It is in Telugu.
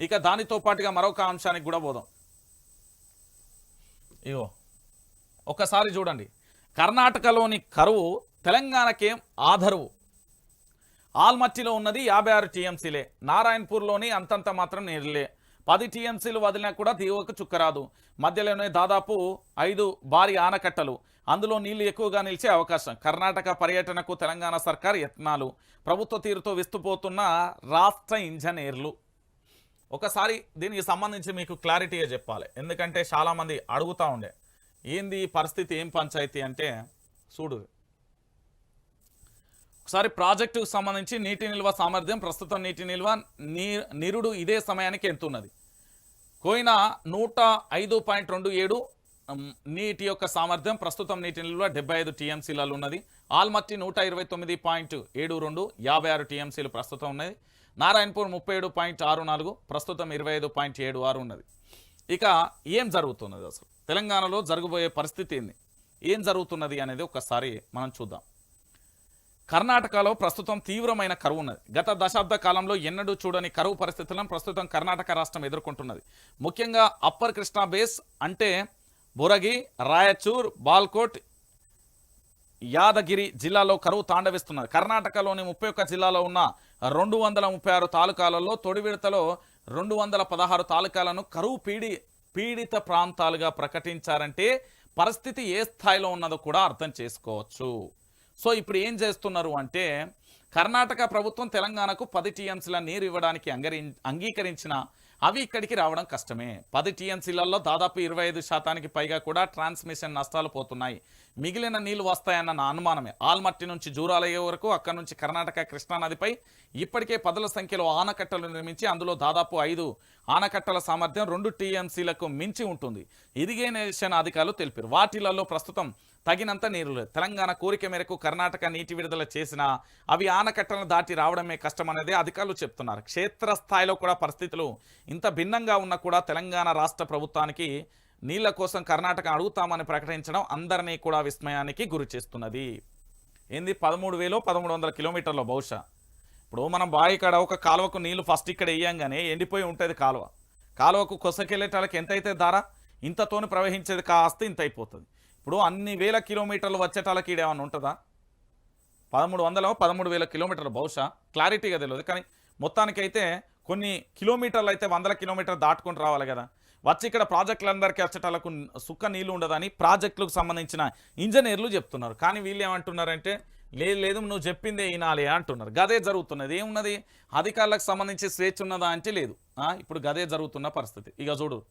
ఇక దానితో పాటుగా మరొక అంశానికి కూడా పోదాం. ఇగో ఒకసారి చూడండి. కర్ణాటకలోని కరువు తెలంగాణకేం ఆధరువు. ఆల్మట్టిలో ఉన్నది యాభై ఆరు టీఎంసీలే. నారాయణపూర్లోని అంతంత మాత్రం నీరులే. పది టీఎంసీలు వదిలినా కూడా దిగువకు చుక్కరాదు. మధ్యలోనే దాదాపు ఐదు భారీ ఆనకట్టలు. అందులో నీళ్ళు ఎక్కువగా నిలిచే అవకాశం. కర్ణాటక పర్యటనకు తెలంగాణ సర్కార్ యత్నాలు. ప్రభుత్వ తీరుతో విస్తుపోతున్న రాష్ట్ర ఇంజనీర్లు. ఒకసారి దీనికి సంబంధించి మీకు క్లారిటీగా చెప్పాలి. ఎందుకంటే చాలామంది అడుగుతూ ఉండే ఏంది పరిస్థితి? ఏం పంచాయతీ? అంటే చూడు ఒకసారి ప్రాజెక్టుకు సంబంధించి నీటి నిల్వ సామర్థ్యం ప్రస్తుతం నీటి నిల్వ నిరుడు ఇదే సమయానికి ఎంతున్నది కోయినా నూట ఐదు పాయింట్ రెండు ఏడు నీటి యొక్క సామర్థ్యం ప్రస్తుతం నీటి నిల్వ డెబ్బై ఐదు టీఎంసీలలో ఉన్నది. ఆల్మట్టి నూట ఇరవై తొమ్మిది పాయింట్ ఏడు రెండు యాభై ఆరు టీఎంసీలు ప్రస్తుతం ఉన్నది. నారాయణపూర్ ముప్పై ఏడు పాయింట్ ఆరు నాలుగు ప్రస్తుతం ఇరవై ఐదు పాయింట్ ఏడు ఆరు ఉన్నది. ఇక ఏం జరుగుతున్నది అసలు? తెలంగాణలో జరగబోయే పరిస్థితి ఏంది? ఏం జరుగుతున్నది అనేది ఒకసారి మనం చూద్దాం. కర్ణాటకలో ప్రస్తుతం తీవ్రమైన కరువు ఉన్నది. గత దశాబ్ద కాలంలో ఎన్నడూ చూడని కరువు పరిస్థితులను ప్రస్తుతం కర్ణాటక రాష్ట్రం ఎదుర్కొంటున్నది. ముఖ్యంగా అప్పర్ కృష్ణా బేస్ అంటే బురగి రాయచూర్ బాల్కోట్ యాదగిరి జిల్లాలో కరువు తాండవిస్తున్నది. కర్ణాటకలోని ముప్పై ఒక్క జిల్లాలో ఉన్న రెండు వందల ముప్పై ఆరు తాలూకాలలో తొడి విడతలో రెండు వందల పదహారు తాలూకాలను కరువు పీడి పీడిత ప్రాంతాలుగా ప్రకటించారంటే పరిస్థితి ఏ స్థాయిలో ఉన్నదో కూడా అర్థం చేసుకోవచ్చు. సో ఇప్పుడు ఏం చేస్తున్నారు అంటే కర్ణాటక ప్రభుత్వం తెలంగాణకు పది టీఎంసీల నీరు ఇవ్వడానికి అంగరి అంగీకరించిన అవి ఇక్కడికి రావడం కష్టమే. పది టీఎంసీలలో దాదాపు ఇరవై ఐదు శాతానికి పైగా కూడా ట్రాన్స్మిషన్ నష్టాలు పోతున్నాయి. మిగిలిన నీళ్ళు వస్తాయన్న నా అనుమానమే. ఆల్మట్టి నుంచి జూరాలయ్యే వరకు అక్కడి నుంచి కర్ణాటక కృష్ణానదిపై ఇప్పటికే పదుల సంఖ్యలో ఆనకట్టలు నిర్మించి అందులో దాదాపు ఐదు ఆనకట్టల సామర్థ్యం రెండు టీఎంసీలకు మించి ఉంటుంది. ఇరిగేషన్ అధికారులు తెలిపారు. వాటిలలో ప్రస్తుతం తగినంత నీరు లేదు. తెలంగాణ కోరిక మేరకు కర్ణాటక నీటి విడుదల చేసినా అవి ఆనకట్టలను దాటి రావడమే కష్టమనేది అధికారులు చెప్తున్నారు. క్షేత్రస్థాయిలో కూడా పరిస్థితులు ఇంత భిన్నంగా ఉన్నా కూడా తెలంగాణ రాష్ట్ర ప్రభుత్వానికి నీళ్ళ కోసం కర్ణాటక అడుగుతామని ప్రకటించడం అందరినీ కూడా విస్మయానికి గురి చేస్తున్నది. ఏంది? పదమూడు వేలు పదమూడు వందల కిలోమీటర్ల బహుశా. ఇప్పుడు మనం బావి కాడ ఒక కాలువకు నీళ్ళు ఫస్ట్ ఇక్కడ వేయంగానే ఎండిపోయి ఉంటుంది కాలువ. కాలువకు కొసకెళ్ళేటాలకి ఎంత అయితే ధార? ఇంతతోని ప్రవహించేది కాస్త ఇంత అయిపోతుంది ఇప్పుడు అన్ని వేల కిలోమీటర్లు వచ్చేటాలకి ఈడేమన్నా ఉంటుందా? పదమూడు వందల పదమూడు వేల కిలోమీటర్లు బహుశా. క్లారిటీగా తెలియదు. కానీ మొత్తానికైతే కొన్ని కిలోమీటర్లు అయితే వందల కిలోమీటర్లు దాటుకొని రావాలి కదా. వచ్చి ఇక్కడ ప్రాజెక్టులందరికీ వచ్చేటాలకు సుక్క నీళ్ళు ఉండదని ప్రాజెక్టులకు సంబంధించిన ఇంజనీర్లు చెప్తున్నారు. కానీ వీళ్ళు ఏమంటున్నారంటే లేదు లేదు నువ్వు చెప్పిందే వినాలి అంటున్నారు. గదే జరుగుతున్నది. ఏమున్నది? అధికారులకు సంబంధించి స్వేచ్ఛ ఉన్నదా అంటే లేదు. ఆ, ఇప్పుడు గదే జరుగుతున్న పరిస్థితి. ఇక చూడు